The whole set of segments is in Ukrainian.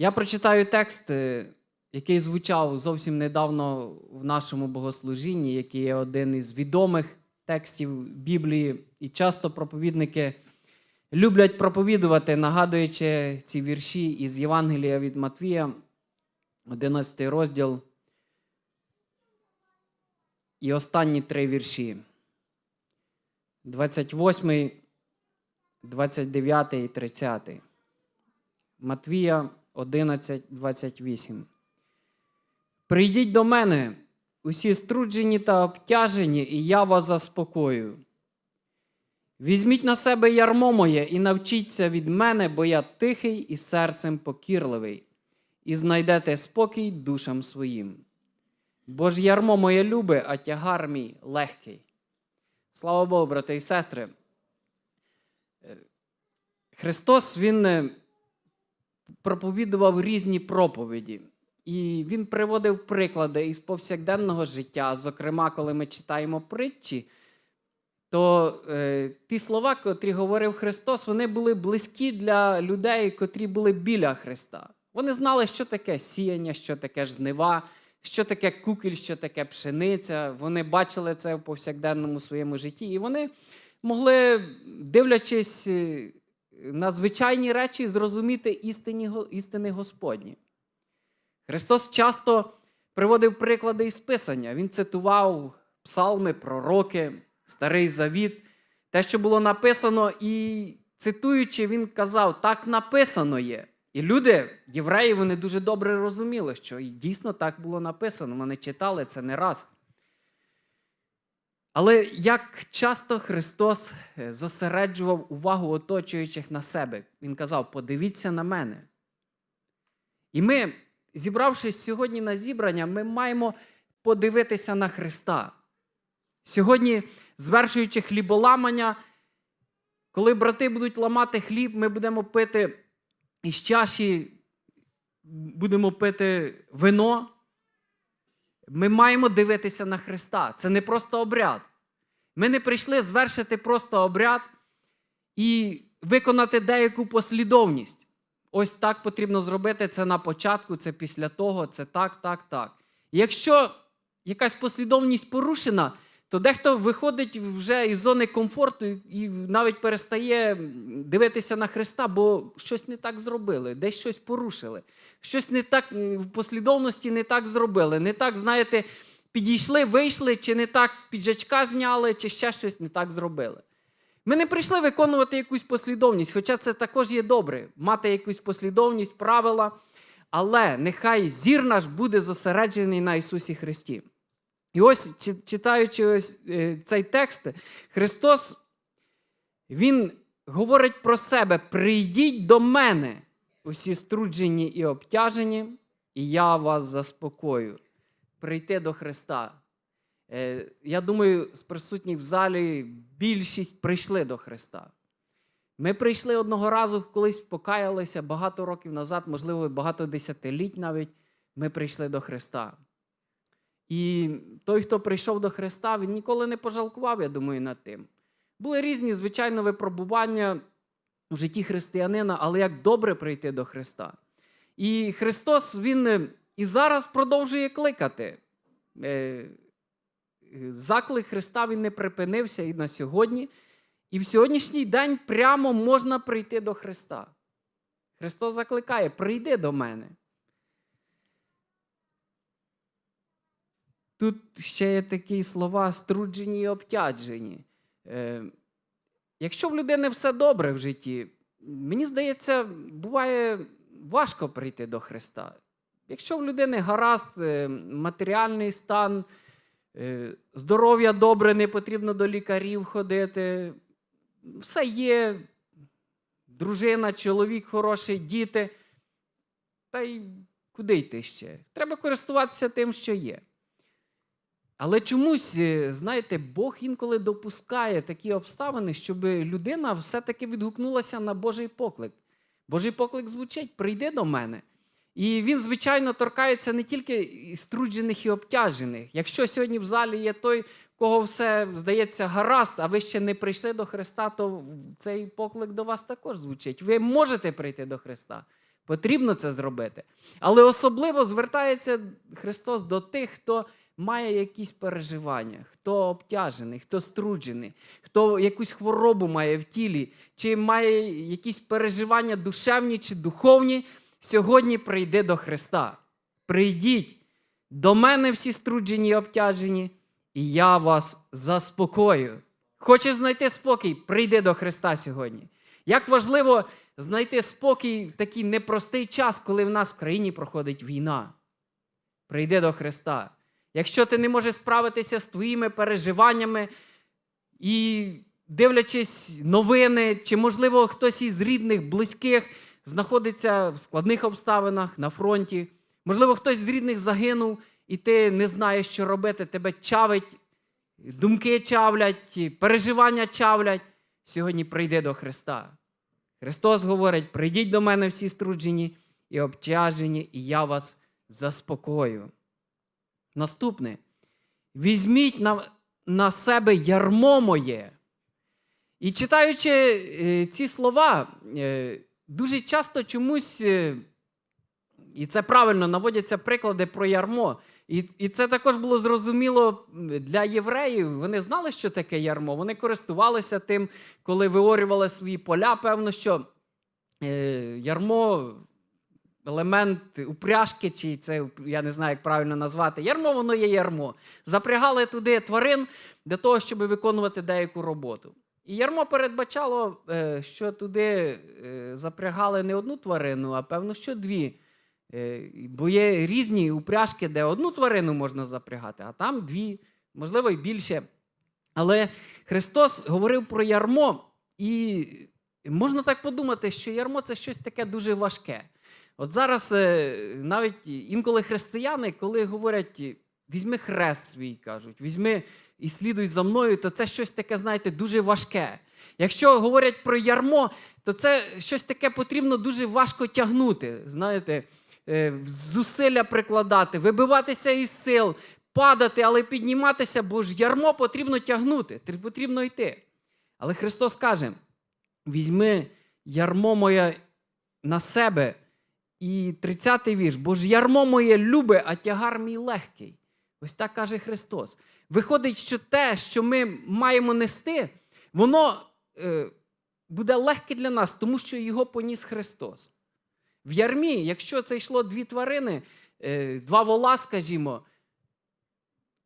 Я прочитаю текст, е, який звучав зовсім недавно в нашому богослужінні, який є один із відомих текстів Біблії. І часто проповідники люблять проповідувати, нагадуючи ці вірші із Євангелія від Матвія, 11 розділ. І останні три вірші. 28, 29 і 30. Матвія 11, 28. Прийдіть до мене, усі струджені та обтяжені, і я вас заспокою. Візьміть на себе ярмо моє і навчіться від мене, бо я тихий і серцем покірливий, і знайдете спокій душам своїм. Бо ж ярмо моє любе, а тягар мій легкий. Слава Богу, брати і сестри. Е, Христос Він е, проповідував різні проповіді. І він приводив приклади із повсякденного життя. Зокрема, коли ми читаємо притчі, то е, ті слова, котрі говорив Христос, вони були близькі для людей, котрі були біля Христа. Вони знали, що таке сіяння, що таке жнива, що таке кукіль, що таке пшениця. Вони бачили це в повсякденному своєму житті. І вони могли, дивлячись е, на звичайні речі, зрозуміти істині, істини Господні. Христос часто приводив приклади із Писання. Він цитував псалми, пророки, Старий Завіт, те, що було написано, і цитуючи, він казав, так написано є. І люди, євреї, вони дуже добре розуміли, що дійсно так було написано. Вони читали це не раз. Але як часто Христос е, зосереджував увагу оточуючих на себе, Він казав: подивіться на мене. І ми, зібравшись сьогодні на зібрання, ми маємо подивитися на Христа. Сьогодні, звершуючи хліболамання, коли брати будуть ламати хліб, ми будемо пити із чаші, будемо пити вино. Ми маємо дивитися на Христа. Це не просто обряд. Ми не прийшли звершити просто обряд і виконати деяку послідовність. Ось так потрібно зробити це на початку, це після того, це так, так, так. Якщо якась послідовність порушена, то дехто виходить вже із зони комфорту і навіть перестає дивитися на Христа, бо щось не так зробили, десь щось порушили. Щось не так в послідовності не так зробили. Не так, знаєте, підійшли, вийшли, чи не так піджачка зняли, чи ще щось не так зробили. Ми не прийшли виконувати якусь послідовність, хоча це також є добре, мати якусь послідовність, правила. Але нехай зір наш буде зосереджений на Ісусі Христі. І ось, читаючи ось е, цей текст, Христос Він говорить про себе: прийдіть до мене, усі струджені і обтяжені, і я вас заспокою. Прийти до Христа. Е, Я думаю, з присутніх в залі більшість прийшли до Христа. Ми прийшли одного разу, колись покаялися багато років назад, можливо, багато десятиліть навіть. Ми прийшли до Христа. І той, хто прийшов до Христа, він ніколи не пожалкував, я думаю, над тим. Були різні, звичайно, випробування в житті християнина, але як добре прийти до Христа. І Христос Він і зараз продовжує кликати. Заклик Христа Він не припинився і на сьогодні. І в сьогоднішній день прямо можна прийти до Христа. Христос закликає: прийди до мене. Тут ще є такі слова струджені і обтяджені. Е, Якщо в людини все добре в житті, мені здається, буває важко прийти до Христа. Якщо в людини гаразд, е, матеріальний стан, е, здоров'я добре, не потрібно до лікарів ходити, все є, дружина, чоловік хороший, діти. Та й куди йти ще? Треба користуватися тим, що є. Але чомусь, е, знаєте, Бог інколи допускає такі обставини, щоб людина все-таки відгукнулася на Божий поклик. Божий поклик звучить: прийди до мене. І він, звичайно, торкається не тільки струджених і обтяжених. Якщо сьогодні в залі є той, кого все здається гаразд, а ви ще не прийшли до Христа, то цей поклик до вас також звучить. Ви можете прийти до Христа. Потрібно це зробити. Але особливо звертається Христос до тих, хто має якісь переживання, хто обтяжений, хто струджений, хто якусь хворобу має в тілі, чи має якісь переживання душевні чи духовні, сьогодні прийди до Христа. Прийдіть до мене всі струджені і обтяжені, і я вас заспокою. Хочеш знайти спокій? Прийди до Христа сьогодні. Як важливо знайти спокій в такий непростий час, коли в нас в країні проходить війна. Прийди до Христа. Якщо ти не можеш справитися з твоїми переживаннями і дивлячись новини, чи, можливо, хтось із рідних, близьких знаходиться в складних обставинах на фронті, можливо, хтось з рідних загинув, і ти не знаєш, що робити, тебе чавить, думки чавлять, переживання чавлять. Сьогодні прийди до Христа. Христос говорить: прийдіть до мене всі струджені і обтяжені, і я вас заспокою. Наступне. Візьміть на, на себе ярмо моє. І читаючи е, ці слова, е, дуже часто чомусь, е, і це правильно, наводяться приклади про ярмо. І, і це також було зрозуміло для євреїв. Вони знали, що таке ярмо. Вони користувалися тим, коли виорювали свої поля. Певно, що е, ярмо елемент упряжки, чи це я не знаю, як правильно назвати. Ярмо, воно є ярмо. Запрягали туди тварин для того, щоб виконувати деяку роботу. І ярмо передбачало, е, що туди е, запрягали не одну тварину, а певно, що дві. Е, Бо є різні упряжки, де одну тварину можна запрягати, а там дві, можливо, і більше. Але Христос говорив про ярмо, і можна так подумати, що ярмо це щось таке дуже важке. От зараз навіть інколи християни, коли говорять, візьми хрест свій, кажуть, візьми і слідуй за мною, то це щось таке, знаєте, дуже важке. Якщо говорять про ярмо, то це щось таке потрібно дуже важко тягнути. Знаєте, е, зусилля прикладати, вибиватися із сил, падати, але підніматися, бо ж ярмо потрібно тягнути, потрібно йти. Але Христос каже: візьми ярмо моє на себе. І 30-й вірш, бо ж ярмо моє любе, а тягар мій легкий. Ось так каже Христос. Виходить, що те, що ми маємо нести, воно е, буде легке для нас, тому що його поніс Христос. В ярмі, якщо це йшло дві тварини, е, два вола, скажімо,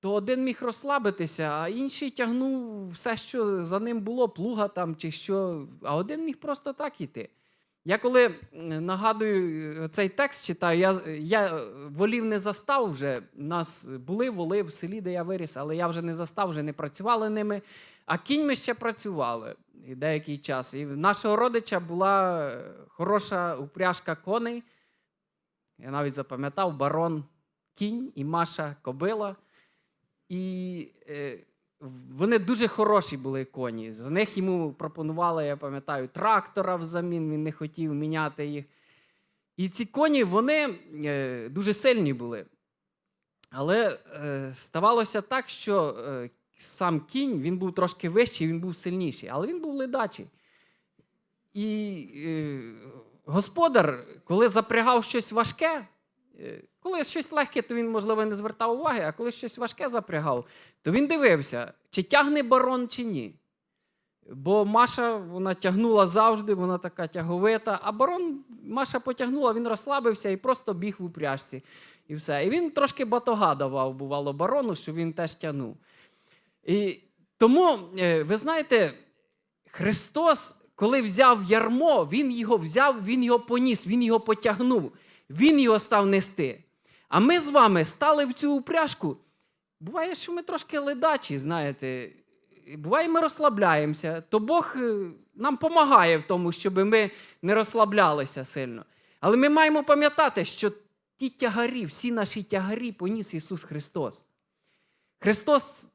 то один міг розслабитися, а інший тягнув все, що за ним було, плуга там чи що, а один міг просто так іти. Я коли нагадую цей текст читаю, я, я е, волів не застав вже. Нас були воли в селі, де я виріс, але я вже не застав, вже не працювали ними. А кіньми ще працювали деякий час. І в нашого родича була е, хороша упряжка коней. Я навіть запам'ятав барон кінь і Маша кобила. І е, вони дуже хороші були коні. За них йому пропонували, я пам'ятаю, трактора взамін, він не хотів міняти їх. І ці коні вони е, дуже сильні були. Але е, ставалося так, що е, сам кінь він був трошки вищий, він був сильніший, але він був ледачий. І господар, коли запрягав щось важке, коли щось легке, то він, можливо, не звертав уваги, а коли щось важке запрягав, то він дивився, чи тягне барон, чи ні. Бо Маша вона тягнула завжди, вона така тяговита, а барон Маша потягнула, він розслабився і просто біг в упряжці. І все. І він трошки батога давав, бувало, барону, що він теж тягнув. І тому, е, ви знаєте, Христос, коли взяв ярмо, Він його взяв, Він його поніс, Він його потягнув, Він його став нести. А ми з вами стали в цю упряжку. Буває, що ми трошки ледачі, знаєте. Буває, ми розслабляємося, то Бог е, нам допомагає в тому, щоб ми не розслаблялися сильно. Але ми маємо пам'ятати, що ті тягарі, всі наші тягарі поніс Ісус Христос. Христос,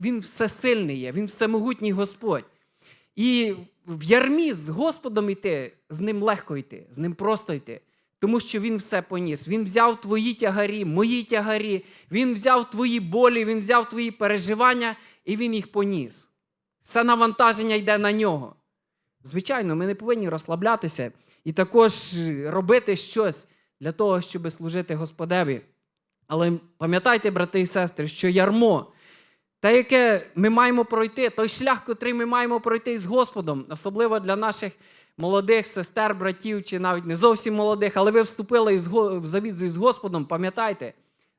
Він всесильний є, Він всемогутній Господь. І в ярмі з Господом йти, з ним легко йти, з ним просто йти. Тому що Він все поніс. Він взяв твої тягарі, мої тягарі, Він взяв твої болі, Він взяв твої переживання і Він їх поніс. Все навантаження йде на нього. Звичайно, ми не повинні розслаблятися і також робити щось для того, щоб служити Господеві. Але пам'ятайте, брати і сестри, що ярмо, те, яке ми маємо пройти, той шлях, котрий ми маємо пройти з Господом, особливо для наших молодих сестер, братів, чи навіть не зовсім молодих, але ви вступили в завіт з Господом, пам'ятайте,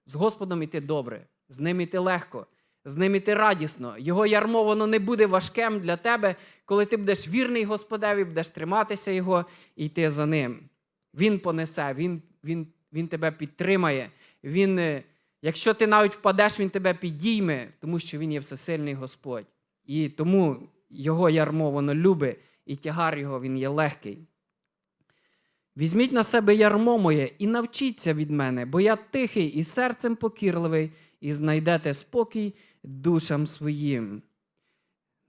з Господом іти добре, з ним іти легко, з ним іти радісно. Його ярмо воно не буде важким для тебе, коли ти будеш вірний Господеві, будеш триматися Його і йти за ним. Він понесе, Він, він, він тебе підтримає. Він, е, якщо ти навіть впадеш, Він тебе підійме, тому що Він є всесильний Господь. І тому Його ярмо воно любить, і тягар його він є легкий. Візьміть на себе ярмо моє і навчіться від мене, бо я тихий і серцем покірливий, і знайдете спокій душам своїм.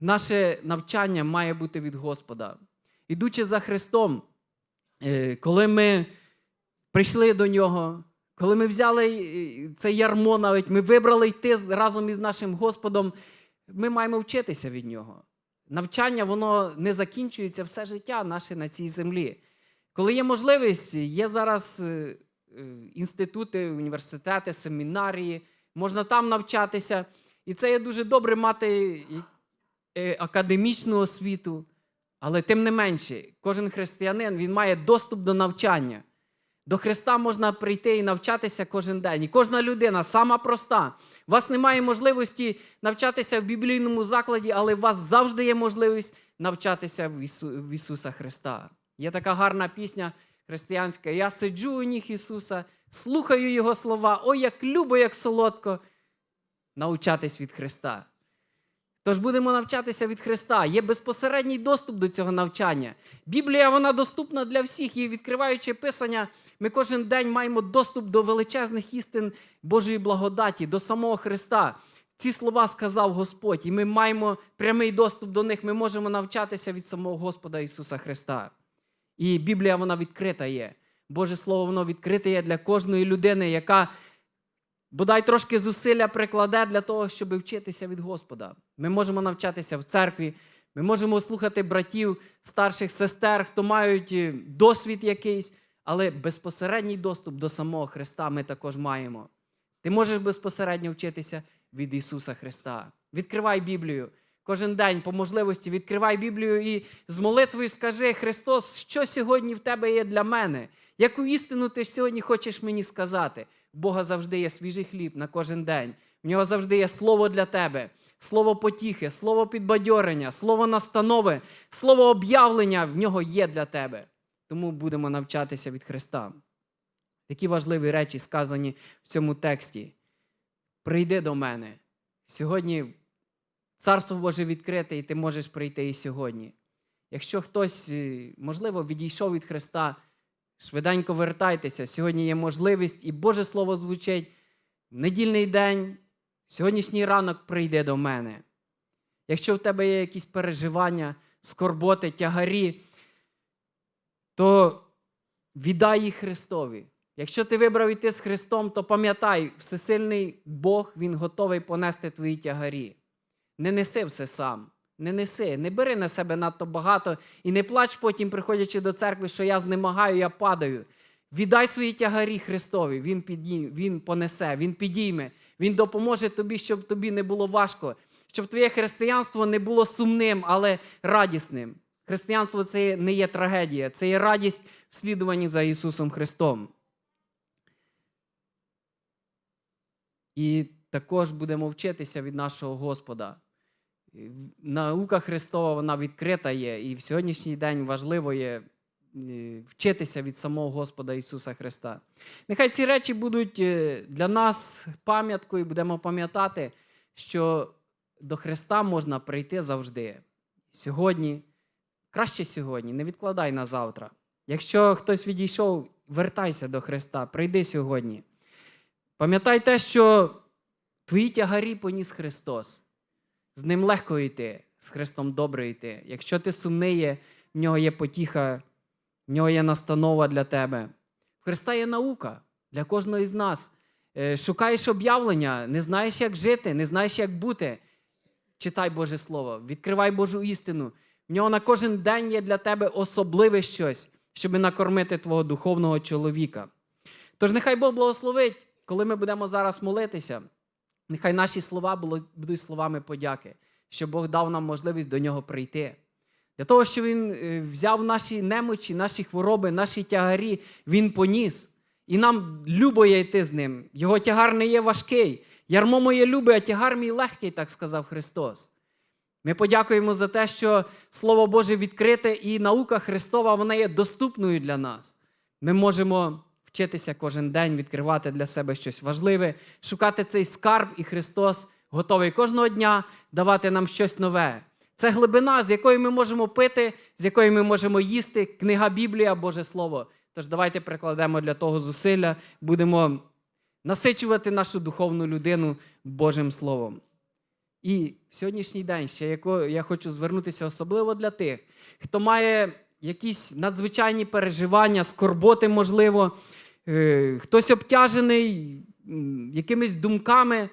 Наше навчання має бути від Господа. Ідучи за Христом, е, коли ми прийшли до Нього, коли ми взяли е, це ярмо, навіть ми вибрали йти разом із нашим Господом, ми маємо вчитися від Нього. Навчання воно не закінчується все життя наше на цій землі. Коли є можливість, є зараз е, е, інститути, університети, семінарії, можна там навчатися. І це є дуже добре мати е, академічну освіту. Але тим не менше, кожен християнин він має доступ до навчання. До Христа можна прийти і навчатися кожен день. І кожна людина сама проста. У вас немає можливості навчатися в біблійному закладі, але у вас завжди є можливість навчатися в, Ісу, в Ісуса Христа. Є така гарна пісня християнська. Я сиджу у ніг Ісуса, слухаю Його слова, ой, як любо, як солодко навчатись від Христа. Тож будемо навчатися від Христа. Є безпосередній доступ до цього навчання. Біблія вона доступна для всіх. І відкриваючи Писання, ми кожен день маємо доступ до величезних істин Божої благодаті, до самого Христа. Ці слова сказав Господь, і ми маємо прямий доступ до них. Ми можемо навчатися від самого Господа Ісуса Христа. І Біблія вона відкрита є. Боже Слово, воно відкрите є для кожної людини, яка бодай трошки зусилля прикладе для того, щоб вчитися від Господа. Ми можемо навчатися в церкві, ми можемо слухати братів, старших сестер, хто мають е, досвід якийсь, але безпосередній доступ до самого Христа ми також маємо. Ти можеш безпосередньо вчитися від Ісуса Христа. Відкривай Біблію. Кожен день по можливості відкривай Біблію і з молитвою скажи: Христос, що сьогодні в тебе є для мене? Яку істину ти сьогодні хочеш мені сказати? У Бога завжди є свіжий хліб на кожен день. В нього завжди є слово для тебе, слово потіхи, слово підбадьорення, слово настанови, слово об'явлення в нього є для тебе. Тому будемо навчатися від Христа. Такі важливі речі сказані в цьому тексті. Прийди до мене. Сьогодні Царство Боже відкрите, і ти можеш прийти і сьогодні. Якщо хтось, е, можливо, відійшов від Христа, швиденько вертайтеся. Сьогодні є можливість, і Боже Слово звучить недільний день, сьогоднішній ранок прийди до мене. Якщо в тебе є якісь переживання, скорботи, тягарі, то віддай їх Христові. Якщо ти вибрав іти з Христом, то пам'ятай, всесильний Бог, Він готовий понести твої тягарі. Не неси все сам. Не неси, не бери на себе надто багато і не плач потім, приходячи до церкви, що я знемагаю, я падаю. Віддай свої тягарі Христові, Він, підні, він понесе, Він підійме, Він допоможе тобі, щоб тобі не було важко, щоб твоє християнство не було сумним, але радісним. Християнство це не є трагедія, це є радість в слідуванні за Ісусом Христом. І також будемо вчитися від нашого Господа. Наука Христова вона відкрита є, і в сьогоднішній день важливо є е, вчитися від самого Господа Ісуса Христа. Нехай ці речі будуть е, для нас пам'яткою, будемо пам'ятати, що до Христа можна прийти завжди. Сьогодні, краще сьогодні, не відкладай на завтра. Якщо хтось відійшов, вертайся до Христа, прийди сьогодні. Пам'ятай те, що твої тягарі поніс Христос. З ним легко йти, з Христом добре йти. Якщо ти сумний, є, в нього є потіха, в нього є настанова для тебе. В Христа є наука для кожного з нас. Е, Шукаєш об'явлення, не знаєш, як жити, не знаєш, як бути. Читай Боже Слово, відкривай Божу істину. В нього на кожен день є для тебе особливе щось. щоб накормити твого духовного чоловіка. Тож нехай Бог благословить, коли ми будемо зараз молитися, нехай наші слова будуть словами подяки, щоб Бог дав нам можливість до нього прийти. Для того, щоб Він е, взяв наші немочі, наші хвороби, наші тягарі, Він поніс. І нам любо є йти з ним. Його тягар не є важкий. Ярмо моє любе, а тягар мій легкий, так сказав Христос. Ми подякуємо за те, що Слово Боже відкрите і наука Христова вона є доступною для нас. Ми можемо вчитися кожен день, відкривати для себе щось важливе, шукати цей скарб, і Христос готовий кожного дня давати нам щось нове. Це глибина, з якої ми можемо пити, з якої ми можемо їсти, книга Біблія, Боже Слово. Тож давайте прикладемо для того зусилля, будемо насичувати нашу духовну людину Божим Словом. І в сьогоднішній день ще я хочу звернутися особливо для тих, хто має якісь надзвичайні переживання, скорботи, можливо, е, хтось обтяжений якимись думками.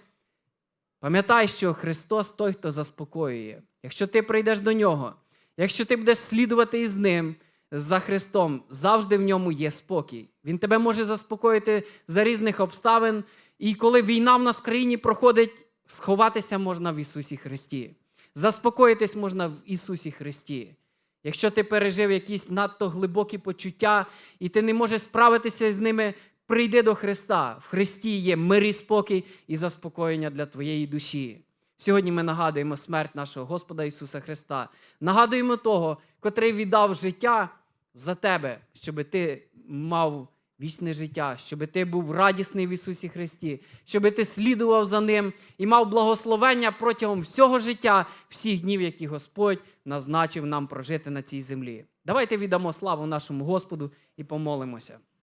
Пам'ятай, що Христос той, хто заспокоює. Якщо ти прийдеш до нього, якщо ти будеш слідувати із ним, за Христом, завжди в ньому є спокій. Він тебе може заспокоїти за різних обставин. І коли війна в нас в країні проходить, сховатися можна в Ісусі Христі. Заспокоїтись можна в Ісусі Христі. Якщо ти пережив якісь надто глибокі почуття, і ти не можеш справитися з ними, прийди до Христа. В Христі є мир і спокій і заспокоєння для твоєї душі. Сьогодні ми нагадуємо смерть нашого Господа Ісуса Христа. Нагадуємо того, котрий віддав життя за тебе, щоб ти мав вічне життя, щоб ти був радісний в Ісусі Христі, щоб ти слідував за Ним і мав благословення протягом всього життя, всіх днів, які Господь назначив нам прожити на цій землі. Давайте віддамо славу нашому Господу і помолимося.